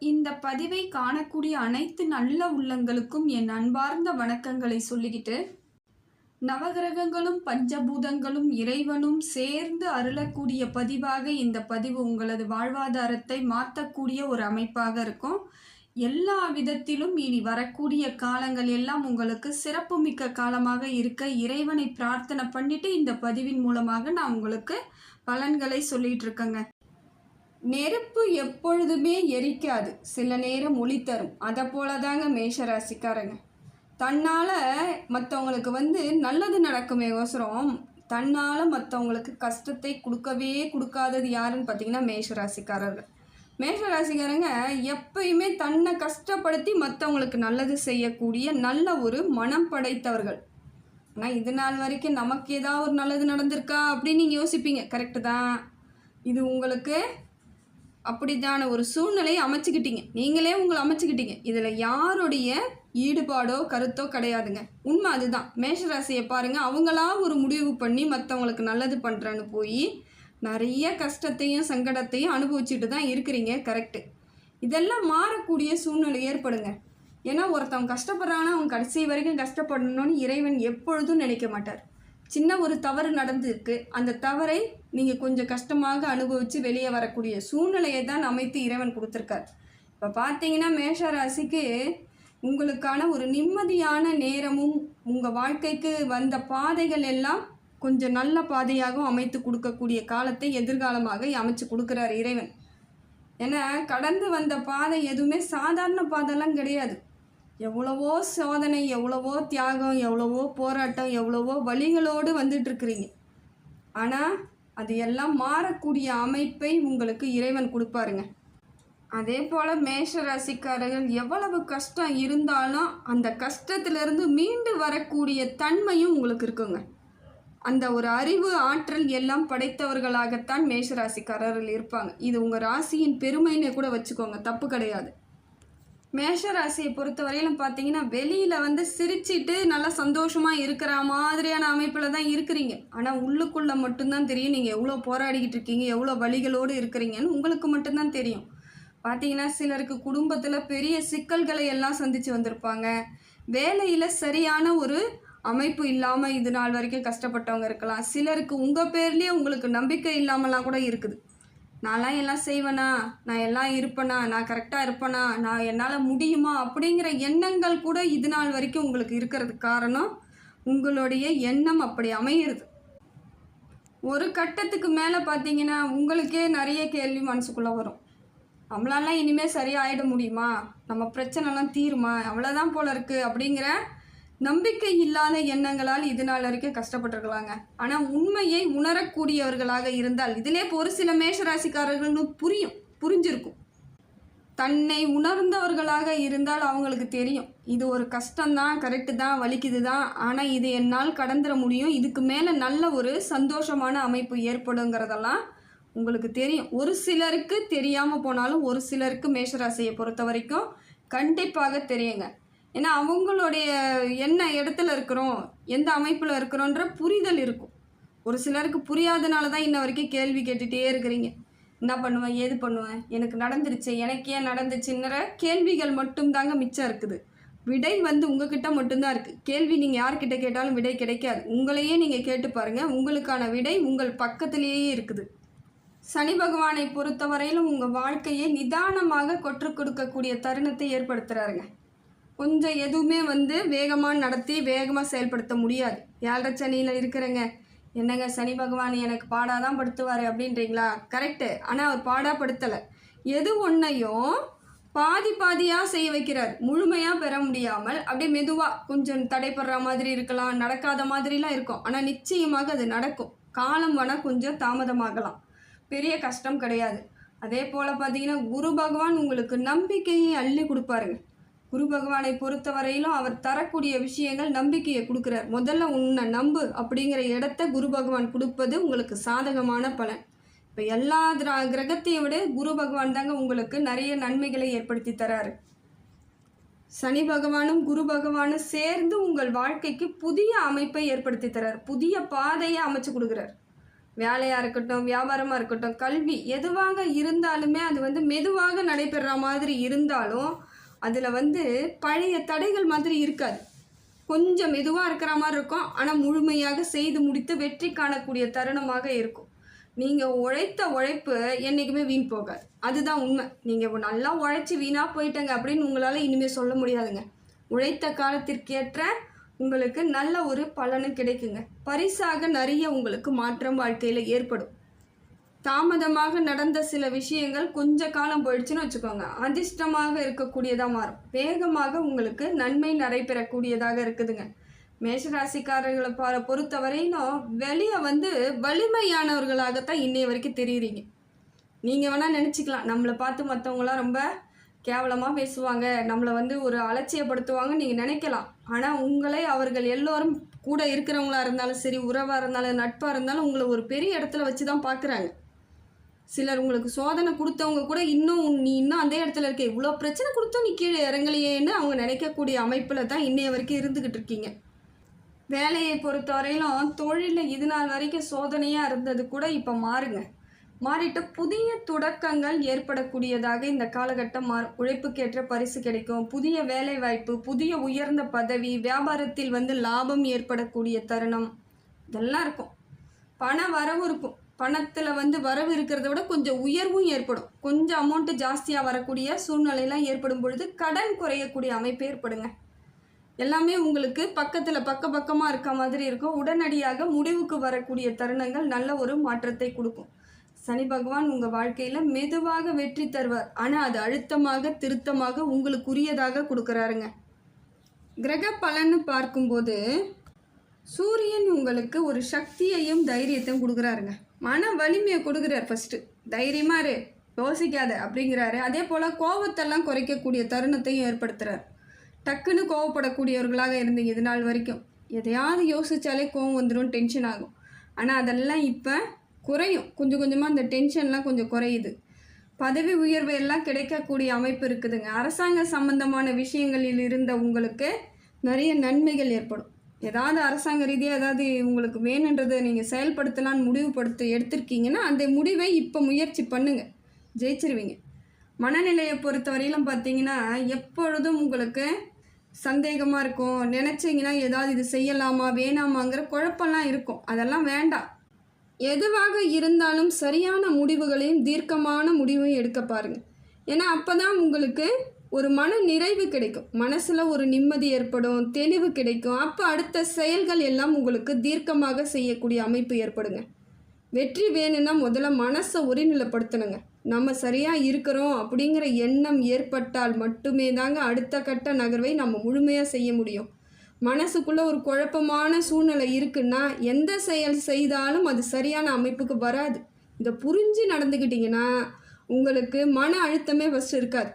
இந்த பதிவை காணக்கூடிய அனைத்து நல்ல உள்ளங்களுக்கும் என் அன்பார்ந்த வணக்கங்களை சொல்லிக்கிட்டு நவகிரகங்களும் பஞ்சபூதங்களும் இறைவனும் சேர்ந்து அருளக்கூடிய பதிவாக இந்த பதிவு உங்களது வாழ்வாதாரத்தை மாற்றக்கூடிய ஒரு அமைப்பாக இருக்கும். எல்லா விதத்திலும் இனி வரக்கூடிய காலங்கள் எல்லாம் உங்களுக்கு சிறப்புமிக்க காலமாக இருக்க இறைவனை பிரார்த்தனை பண்ணிட்டு இந்த பதிவின் மூலமாக நான் உங்களுக்கு பலன்களை சொல்லிட்டு இருக்கேங்க நெருப்பு எப்பொழுதுமே எரிக்காது. சில நேரம் ஒளி தரும். அதை போல தாங்க மேஷராசிக்காரங்க. தன்னால் மற்றவங்களுக்கு வந்து நல்லது நடக்குமே ஒசரம் தன்னால் மற்றவங்களுக்கு கஷ்டத்தை கொடுக்கவே கொடுக்காதது யாருன்னு பார்த்தீங்கன்னா மேஷராசிக்காரர்கள். மேஷராசிக்காரங்க எப்பயுமே தன்னை கஷ்டப்படுத்தி மற்றவங்களுக்கு நல்லது செய்யக்கூடிய நல்ல ஒரு மனம் படைத்தவர்கள். ஆனால் இது நாள் வரைக்கும் நமக்கு ஏதாவது ஒரு நல்லது நடந்திருக்கா அப்படின்னு நீங்கள் யோசிப்பீங்க. கரெக்டு தான். இது உங்களுக்கு அப்படித்தான ஒரு சூழ்நிலையை அமைச்சுக்கிட்டீங்க. நீங்களே உங்களை அமைச்சுக்கிட்டீங்க. இதில் யாருடைய ஈடுபாடோ கருத்தோ கிடையாதுங்க. உண்மை அதுதான். மேஷராசியை பாருங்கள் அவங்களா ஒரு முடிவு பண்ணி மற்றவங்களுக்கு நல்லது பண்ணுறேன்னு போய் நிறைய கஷ்டத்தையும் சங்கடத்தையும் அனுபவிச்சுட்டு தான் இருக்கிறீங்க. கரெக்டு இதெல்லாம் மாறக்கூடிய சூழ்நிலை ஏற்படுங்க. ஏன்னா ஒருத்தவங்க கஷ்டப்படுறாங்கன்னா அவங்க கடைசி வரைக்கும் கஷ்டப்படணும்னு இறைவன் எப்பொழுதும் நினைக்க மாட்டார். சின்ன ஒரு தவறு நடந்திருக்கு. அந்த தவறை நீங்கள் கொஞ்சம் கஷ்டமாக அனுபவித்து வெளியே வரக்கூடிய சூழ்நிலையை தான் அமைத்து இறைவன் கொடுத்துருக்கார். இப்போ பார்த்தீங்கன்னா மேஷ ராசிக்கு உங்களுக்கான ஒரு நிம்மதியான நேரமும் உங்கள் வாழ்க்கைக்கு வந்த பாதைகள் எல்லாம் கொஞ்சம் நல்ல பாதையாகவும் அமைத்து கொடுக்கக்கூடிய காலத்தை எதிர்காலமாக அமைச்சு கொடுக்குறார் இறைவன். ஏன்னா கடந்து வந்த பாதை எதுவுமே சாதாரண பாதைலாம் கிடையாது. எவ்வளவோ சோதனை எவ்வளவோ தியாகம் எவ்வளவோ போராட்டம் எவ்வளவோ வழிகளோடு வந்துட்டுருக்குறீங்க. ஆனால் அது எல்லாம் மாறக்கூடிய அமைப்பை உங்களுக்கு இறைவன் கொடுப்பாருங்க. அதே போல் மேஷ ராசிக்காரர்கள் எவ்வளவு கஷ்டம் இருந்தாலும் அந்த கஷ்டத்திலிருந்து மீண்டு வரக்கூடிய தன்மையும் உங்களுக்கு இருக்குங்க. அந்த ஒரு அறிவு ஆற்றல் எல்லாம் படைத்தவர்களாகத்தான் மேஷ ராசிக்காரர்கள் இருப்பாங்க. இது உங்கள் ராசியின் பெருமைன்னு கூட வச்சுக்கோங்க. தப்பு கிடையாது. மேஷ ராசியை பொறுத்தவரையிலும் பார்த்தீங்கன்னா வெளியில் வந்து சிரிச்சிட்டு நல்லா சந்தோஷமாக இருக்கிற மாதிரியான அமைப்பில் தான் இருக்கிறீங்க. ஆனால் உள்ளுக்குள்ளே மட்டும்தான் தெரியும் நீங்கள் எவ்வளோ போராடிக்கிட்டு இருக்கீங்க எவ்வளோ வழிகளோடு இருக்கிறீங்கன்னு உங்களுக்கு மட்டும்தான் தெரியும். பார்த்தீங்கன்னா சிலருக்கு குடும்பத்தில் பெரிய சிக்கல்களை எல்லாம் சந்தித்து வந்திருப்பாங்க. வேலையில் சரியான ஒரு அமைப்பு இல்லாமல் இது நாள் வரைக்கும் கஷ்டப்பட்டவங்க இருக்கலாம். சிலருக்கு உங்கள் பேர்லேயே உங்களுக்கு நம்பிக்கை இல்லாமலாம் கூட இருக்குது. நான்லாம் எல்லாம் செய்வேனா? நான் எல்லாம் இருப்பேனா? நான் கரெக்டாக இருப்பேனா? நான் என்னால் முடியுமா? அப்படிங்கிற எண்ணங்கள் கூட இது நாள் வரைக்கும் உங்களுக்கு இருக்கிறதுக்கு காரணம் உங்களுடைய எண்ணம் அப்படி அமையிறது. ஒரு கட்டத்துக்கு மேலே பார்த்தீங்கன்னா உங்களுக்கே நிறைய கேள்வி மனசுக்குள்ளே வரும். நம்மளாலாம் இனிமேல் சரியாயிட முடியுமா? நம்ம பிரச்சனைலாம் தீருமா? அவ்வளோதான் போல இருக்குது அப்படிங்கிற நம்பிக்கை இல்லாத எண்ணங்களால் இது நாள் வரைக்கும் கஷ்டப்பட்டிருக்கலாங்க. ஆனால் உண்மையை உணரக்கூடியவர்களாக இருந்தால் இதிலே இப்போ ஒரு சில மேஷராசிக்காரர்கள்னு புரியும் புரிஞ்சிருக்கும். தன்னை உணர்ந்தவர்களாக இருந்தால் அவங்களுக்கு தெரியும் இது ஒரு கஷ்டம்தான் கரெக்டு தான் வலிக்குது தான் ஆனால் இது என்னால் கடந்துட முடியும் இதுக்கு மேலே நல்ல ஒரு சந்தோஷமான அமைப்பு ஏற்படுங்கிறதெல்லாம் உங்களுக்கு தெரியும். ஒரு சிலருக்கு தெரியாமல் போனாலும் ஒரு சிலருக்கு மேஷராசியை பொறுத்த வரைக்கும் கண்டிப்பாக தெரியுங்க. ஏன்னா அவங்களுடைய என்ன இடத்துல இருக்கிறோம் எந்த அமைப்பில் இருக்கிறோன்ற புரிதல் இருக்கும். ஒரு சிலருக்கு புரியாதனால தான் இன்ன வரைக்கும் கேள்வி கேட்டுகிட்டே இருக்கிறீங்க. என்ன பண்ணுவேன்? ஏது பண்ணுவேன்? எனக்கு நடந்துருச்சு எனக்கு ஏன் நடந்துச்சுன்ற கேள்விகள் மட்டும்தாங்க மிச்சம் இருக்குது. விடை வந்து உங்ககிட்ட மட்டும்தான் இருக்குது கேள்வி நீங்கள் யார்கிட்ட கேட்டாலும் விடை கிடைக்காது. உங்களையே நீங்கள் கேட்டு பாருங்கள் உங்களுக்கான விடை உங்கள் பக்கத்திலேயே இருக்குது. சனி பகவானை பொறுத்தவரையிலும் உங்கள் வாழ்க்கையை நிதானமாக கொற்று கொடுக்கக்கூடிய தருணத்தை ஏற்படுத்துகிறாருங்க கொஞ்சம் எதுவுமே வந்து வேகமாக நடத்தி வேகமாக செயல்படுத்த முடியாது. ஏழரை சனியில் இருக்கிறேங்க. என்னங்க சனி பகவான் எனக்கு பாடாக தான் படுத்துவார் அப்படின்றீங்களா? கரெக்டு ஆனால் அவர் பாடாக படுத்தலை. எது ஒன்றையும் பாதி பாதியாக செய்ய வைக்கிறார். முழுமையாக பெற முடியாமல் அப்படியே மெதுவாக கொஞ்சம் தடைப்படுற மாதிரி இருக்கலாம் நடக்காத மாதிரிலாம் இருக்கும். ஆனால் நிச்சயமாக அது நடக்கும். காலம் வேணால் கொஞ்சம் தாமதமாகலாம். பெரிய கஷ்டம் கிடையாது. அதே போல் பார்த்தீங்கன்னா குரு பகவான் உங்களுக்கு நம்பிக்கையை அள்ளி கொடுப்பாருங்க. குரு பகவானை பொறுத்தவரையிலும் அவர் தரக்கூடிய விஷயங்கள் நம்பிக்கையை கொடுக்குறார். முதல்ல உன்னை நம்பு அப்படிங்கிற இடத்த குரு பகவான் கொடுப்பது உங்களுக்கு சாதகமான பலன். இப்போ எல்லா திரா கிரகத்தையும் விட குரு பகவான் தாங்க உங்களுக்கு நிறைய நன்மைகளை ஏற்படுத்தி தராரு. சனி பகவானும் குரு பகவானும் சேர்ந்து உங்கள் வாழ்க்கைக்கு புதிய அமைப்பை ஏற்படுத்தி தரார். புதிய பாதையை அமைச்சு கொடுக்குறார். வேலையாக இருக்கட்டும் வியாபாரமாக இருக்கட்டும் கல்வி எதுவாக இருந்தாலுமே அது வந்து மெதுவாக நடைபெற மாதிரி இருந்தாலும் அதில் வந்து பழைய தடைகள் மாதிரி இருக்காது. கொஞ்சம் மெதுவாக இருக்கிற மாதிரி இருக்கும். ஆனால் முழுமையாக செய்து முடித்து வெற்றி காணக்கூடிய தருணமாக இருக்கும். நீங்கள் உழைத்த உழைப்பு என்றைக்குமே வீண் போகாது. அதுதான் உண்மை. நீங்கள் நல்லா உழைச்சி வீணாக போயிட்டங்க அப்படின்னு உங்களால் இனிமேல் சொல்ல முடியாதுங்க. உழைத்த காலத்திற்கேற்ற உங்களுக்கு நல்ல ஒரு பலனும் கிடைக்குங்க. பரிசாக நிறைய உங்களுக்கு மாற்றம் வாழ்க்கையில் ஏற்படும். தாமதமாக நடந்த சில விஷயங்கள் கொஞ்ச காலம் போயிடுச்சுன்னு வச்சுக்கோங்க. அதிர்ஷ்டமாக இருக்கக்கூடியதாக மாறும். வேகமாக உங்களுக்கு நன்மை நடைபெறக்கூடியதாக இருக்குதுங்க. மேஷராசிக்காரர்களை பா பொறுத்தவரையிலும் வெளியே வந்து வலிமையானவர்களாகத்தான் இன்னைய வரைக்கும் தெரியுறீங்க. நீங்கள் வேணால் நினச்சிக்கலாம். நம்மளை பார்த்து மற்றவங்களாம் ரொம்ப கேவலமாக பேசுவாங்க. நம்மளை வந்து ஒரு அலட்சியப்படுத்துவாங்க நீங்கள் நினைக்கலாம். ஆனால் உங்களை அவர்கள் எல்லோரும் கூட இருக்கிறவங்களா இருந்தாலும் சரி உறவாக இருந்தாலும் நட்பாக இருந்தாலும் உங்களை ஒரு பெரிய இடத்துல வச்சு தான் பார்க்குறாங்க சிலர் உங்களுக்கு சோதனை கொடுத்தவங்க கூட இன்னும் நீ இன்னும் அந்த இடத்துல இருக்க. இவ்வளோ பிரச்சனை கொடுத்தோம் நீ கீழே இறங்கலையேன்னு அவங்க நினைக்கக்கூடிய அமைப்பில் தான் இன்னைய வரைக்கும் இருந்துக்கிட்டு இருக்கீங்க. வேலையை பொறுத்தவரையிலும் தொழிலில் இது நாள் வரைக்கும் சோதனையாக இருந்தது கூட இப்போ மாறுங்க. மாறிட்டு புதிய தொடக்கங்கள் ஏற்படக்கூடியதாக இந்த காலகட்டம் மாறும். உழைப்புக்கேற்ற பரிசு கிடைக்கும். புதிய வேலை வாய்ப்பு புதிய உயர்ந்த பதவி வியாபாரத்தில் வந்து லாபம் ஏற்படக்கூடிய தருணம். இதெல்லாம் இருக்கும். பண வரவு இருக்கும். பணத்தில் வந்து வரவு இருக்கிறத விட கொஞ்சம் உயர்வும் ஏற்படும். கொஞ்சம் அமௌண்ட்டு ஜாஸ்தியாக வரக்கூடிய சூழ்நிலையெல்லாம் ஏற்படும் பொழுது கடன் குறையக்கூடிய அமைப்பு ஏற்படுங்க. எல்லாமே உங்களுக்கு பக்கத்தில் பக்க பக்கமாக இருக்க மாதிரி இருக்கும். உடனடியாக முடிவுக்கு வரக்கூடிய தருணங்கள் நல்ல ஒரு மாற்றத்தை கொடுக்கும். சனி பகவான் உங்கள் வாழ்க்கையில் மெதுவாக வெற்றி தருவார். ஆனால் அது அழுத்தமாக திருத்தமாக உங்களுக்குரியதாக கொடுக்குறாருங்க. கிரக பலன்னு பார்க்கும்போது சூரியன் உங்களுக்கு ஒரு சக்தியையும் தைரியத்தையும் கொடுக்குறாருங்க. மன வலிமையை கொடுக்குறாரு ஃபஸ்ட்டு தைரியமாக இரு. யோசிக்காத. அப்படிங்கிறாரு. அதே போல் கோபத்தெல்லாம் குறைக்கக்கூடிய தருணத்தையும் ஏற்படுத்துகிறார் டக்குன்னு கோவப்படக்கூடியவர்களாக இருந்தீங்க இது நாள் வரைக்கும். எதையாவது யோசித்தாலே கோவம் வந்துடும் டென்ஷன் ஆகும். ஆனால் அதெல்லாம் இப்போ குறையும். கொஞ்சம் கொஞ்சமாக அந்த டென்ஷன்லாம் கொஞ்சம் குறையுது. பதவி உயர்வு எல்லாம் கிடைக்கக்கூடிய அமைப்பு இருக்குதுங்க. அரசாங்க சம்பந்தமான விஷயங்களில் இருந்த உங்களுக்கு நிறைய நன்மைகள் ஏற்படும். ஏதாவது அரசாங்க ரீதியாக ஏதாவது உங்களுக்கு வேணுன்றதை நீங்கள் செயல்படுத்தலான்னு முடிவுபடுத்த எடுத்திருக்கீங்கன்னா அந்த முடிவை இப்போ முயற்சி பண்ணுங்க. ஜெயிச்சிருவீங்க. மனநிலையை பொறுத்த வரையிலும் பார்த்தீங்கன்னா எப்பொழுதும் உங்களுக்கு சந்தேகமாக இருக்கும். நினச்சிங்கன்னா ஏதாவது இது செய்யலாமா வேணாமாங்கிற குழப்பம்லாம் இருக்கும். அதெல்லாம் வேண்டாம். எதுவாக இருந்தாலும் சரியான முடிவுகளையும் தீர்க்கமான முடிவையும் எடுக்க பாருங்கள் ஏன்னா அப்போ தான் உங்களுக்கு ஒரு மன நிறைவு கிடைக்கும். மனசில் ஒரு நிம்மதி ஏற்படும் தெளிவு கிடைக்கும். அப்போ அடுத்த செயல்கள் எல்லாம் உங்களுக்கு தீர்க்கமாக செய்யக்கூடிய அமைப்பு ஏற்படுங்க. வெற்றி வேணும்னா முதல்ல மனசை ஒருநிலைப்படுத்தணுங்க. நம்ம சரியாக இருக்கிறோம் அப்படிங்கிற எண்ணம் ஏற்பட்டால் மட்டுமே தாங்க அடுத்த கட்ட நகர்வை நம்ம முழுமையாக செய்ய முடியும். மனசுக்குள்ளே ஒரு குழப்பமான சூழ்நிலை இருக்குன்னா எந்த செயல் செய்தாலும் அது சரியான அமைப்புக்கு வராது. இதை புரிஞ்சு நடந்துக்கிட்டிங்கன்னா உங்களுக்கு மன அழுத்தமே ஃபஸ்ட் இருக்காது.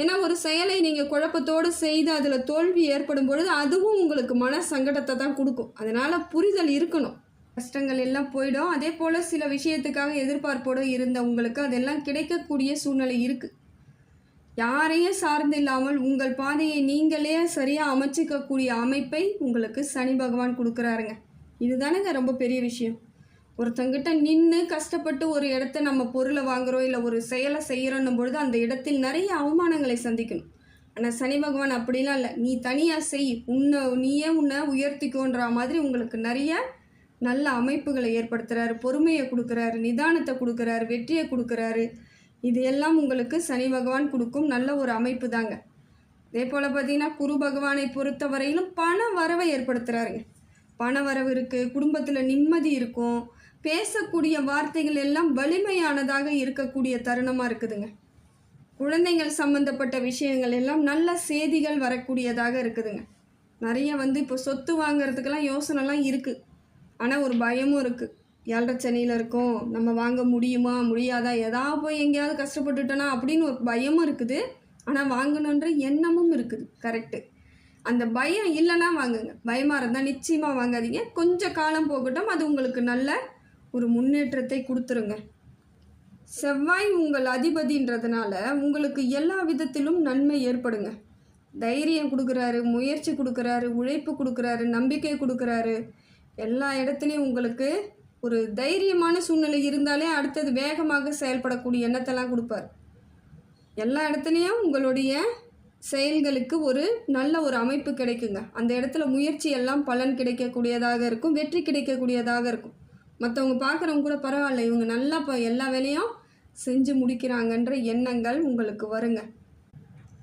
ஏன்னா ஒரு செயலை நீங்கள் குழப்பத்தோடு செய்து அதில் தோல்வி ஏற்படும் பொழுது அதுவும் உங்களுக்கு மன சங்கடத்தை தான் கொடுக்கும். அதனால் புரிதல் இருக்கணும். கஷ்டங்கள் எல்லாம் போயிடும். அதே போல் சில விஷயத்துக்காக எதிர்பார்ப்போடு இருந்த உங்களுக்கு அதெல்லாம் கிடைக்கக்கூடிய சூழ்நிலை இருக்குது யாரையும் சார்ந்து இல்லாமல் உங்கள் பாதையை நீங்களே சரியாக அமைச்சிக்கக்கூடிய அமைப்பை உங்களுக்கு சனி பகவான் கொடுக்குறாருங்க. இதுதானங்க ரொம்ப பெரிய விஷயம். ஒருத்தங்கிட்ட நின்று கஷ்டப்பட்டு ஒரு இடத்த நம்ம பொருளை வாங்குகிறோம் இல்லை ஒரு செயலை செய்கிறோன்னும் பொழுது அந்த இடத்தில் நிறைய அவமானங்களை சந்திக்கணும். ஆனால் சனி பகவான் அப்படிலாம் இல்லை. நீ தனியாக செய். உன்னை நீயே உன்னை உயர்த்திக்கோன்ற மாதிரி உங்களுக்கு நிறைய நல்ல அமைப்புகளை ஏற்படுத்துகிறாரு பொறுமையை கொடுக்குறாரு. நிதானத்தை கொடுக்குறாரு. வெற்றியை கொடுக்குறாரு. இது எல்லாம் உங்களுக்கு சனி பகவான் கொடுக்கும் நல்ல ஒரு அமைப்பு தாங்க. அதே போல் பார்த்தீங்கன்னா குரு பகவானை பொறுத்த வரையிலும் பண வரவை ஏற்படுத்துகிறாருங்க பண வரவு இருக்குது குடும்பத்தில் நிம்மதி இருக்கும். பேசக்கூடிய வார்த்தைகள் எல்லாம் வலிமையானதாக இருக்கக்கூடிய தருணமாக இருக்குதுங்க. குழந்தைகள் சம்மந்தப்பட்ட விஷயங்கள் எல்லாம் நல்ல செய்திகள் வரக்கூடியதாக இருக்குதுங்க. நிறைய வந்து இப்போ சொத்து வாங்குறதுக்கெல்லாம் யோசனைலாம் இருக்குது ஆனால் ஒரு பயமும் இருக்குது ஏழரை சனியில் இருக்கோம் நம்ம வாங்க முடியுமா முடியாதா எதாவது போய் எங்கேயாவது கஷ்டப்பட்டுட்டோனா அப்படின்னு ஒரு பயமும் இருக்குது. ஆனால் வாங்கணுன்ற எண்ணமும் இருக்குது. கரெக்டு அந்த பயம் இல்லைன்னா வாங்குங்க. பயமாக இருந்தால் நிச்சயமாக வாங்காதீங்க. கொஞ்சம் காலம் போகட்டும் அது உங்களுக்கு நல்ல ஒரு முன்னேற்றத்தை கொடுத்துருங்க. செவ்வாய் உங்கள் அதிபதின்றதுனால உங்களுக்கு எல்லா விதத்திலும் நன்மை ஏற்படுங்க. தைரியம் கொடுக்குறாரு முயற்சி கொடுக்குறாரு உழைப்பு கொடுக்குறாரு நம்பிக்கை கொடுக்குறாரு. எல்லா இடத்துலையும் உங்களுக்கு ஒரு தைரியமான சூழ்நிலை இருந்தாலே அடுத்தது வேகமாக செயல்படக்கூடிய எண்ணத்தெல்லாம் கொடுப்பார். எல்லா இடத்துலையும் உங்களுடைய செயல்களுக்கு ஒரு நல்ல ஒரு அமைப்பு கிடைக்குங்க. அந்த இடத்துல முயற்சி எல்லாம் பலன் கிடைக்கக்கூடியதாக இருக்கும் வெற்றி கிடைக்கக்கூடியதாக இருக்கும். மற்றவங்க பார்க்குறவங்க கூட பரவாயில்ல இவங்க நல்லா இப்போ எல்லா வேலையும் செஞ்சு முடிக்கிறாங்கன்ற எண்ணங்கள் உங்களுக்கு வருங்க.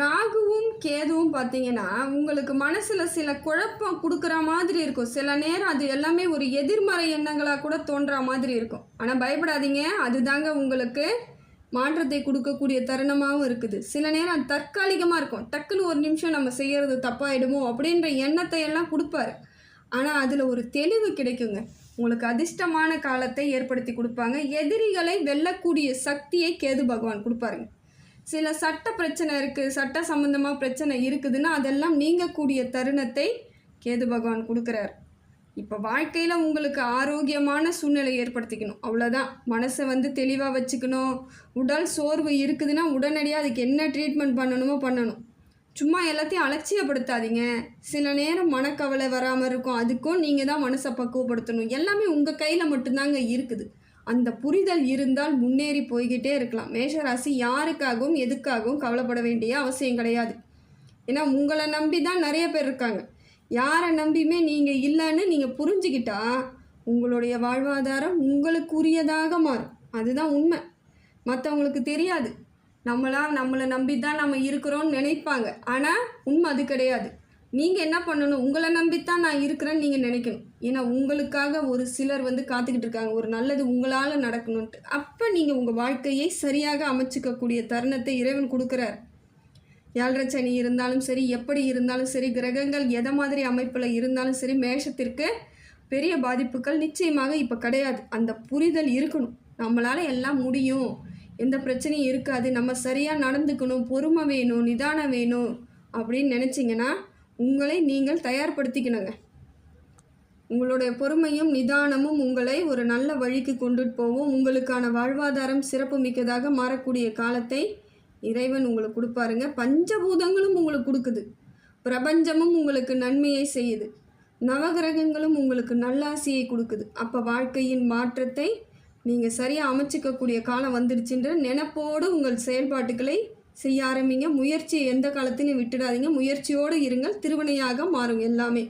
ராகுவும் கேதுவும் பார்த்தீங்கன்னா உங்களுக்கு மனசில் சில குழப்பம் கொடுக்குற மாதிரி இருக்கும். சில நேரம் அது எல்லாமே ஒரு எதிர்மறை எண்ணங்களாக கூட தோன்ற மாதிரி இருக்கும். ஆனால் பயப்படாதீங்க. அதுதாங்க உங்களுக்கு மாற்றத்தை கொடுக்கக்கூடிய தருணமாகவும் இருக்குது. சில நேரம் அது தற்காலிகமாக இருக்கும். டக்குன்னு ஒரு நிமிஷம் நம்ம செய்கிறது தப்பாயிடுமோ அப்படின்ற எண்ணத்தை எல்லாம் கொடுப்பாரு. ஆனால் அதில் ஒரு தெளிவு கிடைக்குங்க. உங்களுக்கு அதிர்ஷ்டமான காலத்தை ஏற்படுத்தி கொடுப்பாங்க. எதிரிகளை வெல்லக்கூடிய சக்தியை கேது பகவான் கொடுப்பாருங்க. சில சட்ட பிரச்சனை இருக்குது சட்ட சம்மந்தமாக பிரச்சனை இருக்குதுன்னா அதெல்லாம் நீங்கக்கூடிய தருணத்தை கேது பகவான் கொடுக்குறார். இப்போ வாழ்க்கையில் உங்களுக்கு ஆரோக்கியமான சூழ்நிலை ஏற்படுத்திக்கணும். அவ்வளோதான் மனசை வந்து தெளிவாக வச்சுக்கணும். உடல் சோர்வு இருக்குதுன்னா உடனடியாக அதுக்கு என்ன ட்ரீட்மெண்ட் பண்ணணுமோ பண்ணணும். சும்மா எல்லாத்தையும் அலட்சியப்படுத்தாதீங்க. சில நேரம் மனக்கவலை வராமல் இருக்கும். அதுக்கும் நீங்கள் தான் மனசை பக்குவப்படுத்தணும். எல்லாமே உங்கள் கையில் மட்டும்தாங்க இருக்குது. அந்த புரிதல் இருந்தால் முன்னேறி போய்கிட்டே இருக்கலாம். மேஷராசி யாருக்காகவும் எதுக்காகவும் கவலைப்பட வேண்டிய அவசியம் கிடையாது. ஏன்னா உங்களை நம்பி தான் நிறைய பேர் இருக்காங்க. யாரை நம்பியுமே நீங்கள் இல்லைன்னு நீங்கள் புரிஞ்சுக்கிட்டா உங்களுடைய வாழ்வாதாரம் உங்களுக்குரியதாக மாறும். அதுதான் உண்மை. மற்றவங்களுக்கு தெரியாது. நம்மளாம் நம்மளை நம்பி தான் நம்ம இருக்கிறோம்னு நினைப்பாங்க. ஆனால் உண்மை அது கிடையாது. நீங்கள் என்ன பண்ணணும்? உங்களை நம்பித்தான் நான் இருக்கிறேன்னு நீங்கள் நினைக்கணும். ஏன்னா உங்களுக்காக ஒரு சிலர் வந்து காத்துக்கிட்டு இருக்காங்க. ஒரு நல்லது உங்களால் நடக்கணுன்ட்டு அப்போ நீங்கள் உங்கள் வாழ்க்கையை சரியாக அமைச்சிக்கக்கூடிய தருணத்தை இறைவன் கொடுக்குறார். ஏழரை சனி இருந்தாலும் சரி எப்படி இருந்தாலும் சரி கிரகங்கள் எதை மாதிரி அமைப்பில் இருந்தாலும் சரி மேஷத்திற்கு பெரிய பாதிப்புகள் நிச்சயமாக இப்போ கிடையாது. அந்த புரிதல் இருக்கணும். நம்மளால் எல்லாம் முடியும். எந்த பிரச்சனையும் இருக்காது. நம்ம சரியாக நடந்துக்கணும் பொறுமை வேணும் நிதானம் வேணும் அப்படின்னு நினச்சிங்கன்னா உங்களை நீங்கள் தயார்படுத்திக்கணுங்க. உங்களுடைய பொறுமையும் நிதானமும் உங்களை ஒரு நல்ல வழிக்கு கொண்டுட்டு போவோம் உங்களுக்கான வாழ்வாதாரம் சிறப்பு மிக்கதாக மாறக்கூடிய காலத்தை இறைவன் உங்களுக்கு கொடுப்பாருங்க. பஞ்சபூதங்களும் உங்களுக்கு கொடுக்குது. பிரபஞ்சமும் உங்களுக்கு நன்மையை செய்யுது. நவகிரகங்களும் உங்களுக்கு நல்லாசியை கொடுக்குது. அப்போ வாழ்க்கையின் மாற்றத்தை நீங்கள் சரியாக அமைச்சிக்கக்கூடிய காலம் வந்துடுச்சுன்ற நினப்போடு உங்கள் செயல்பாட்டுகளை செய்ய ஆரம்பிங்க. முயற்சியை எந்த காலத்திலையும் விட்டுடாதீங்க. முயற்சியோடு இருங்கள். திருவினையாக மாறும் எல்லாமே.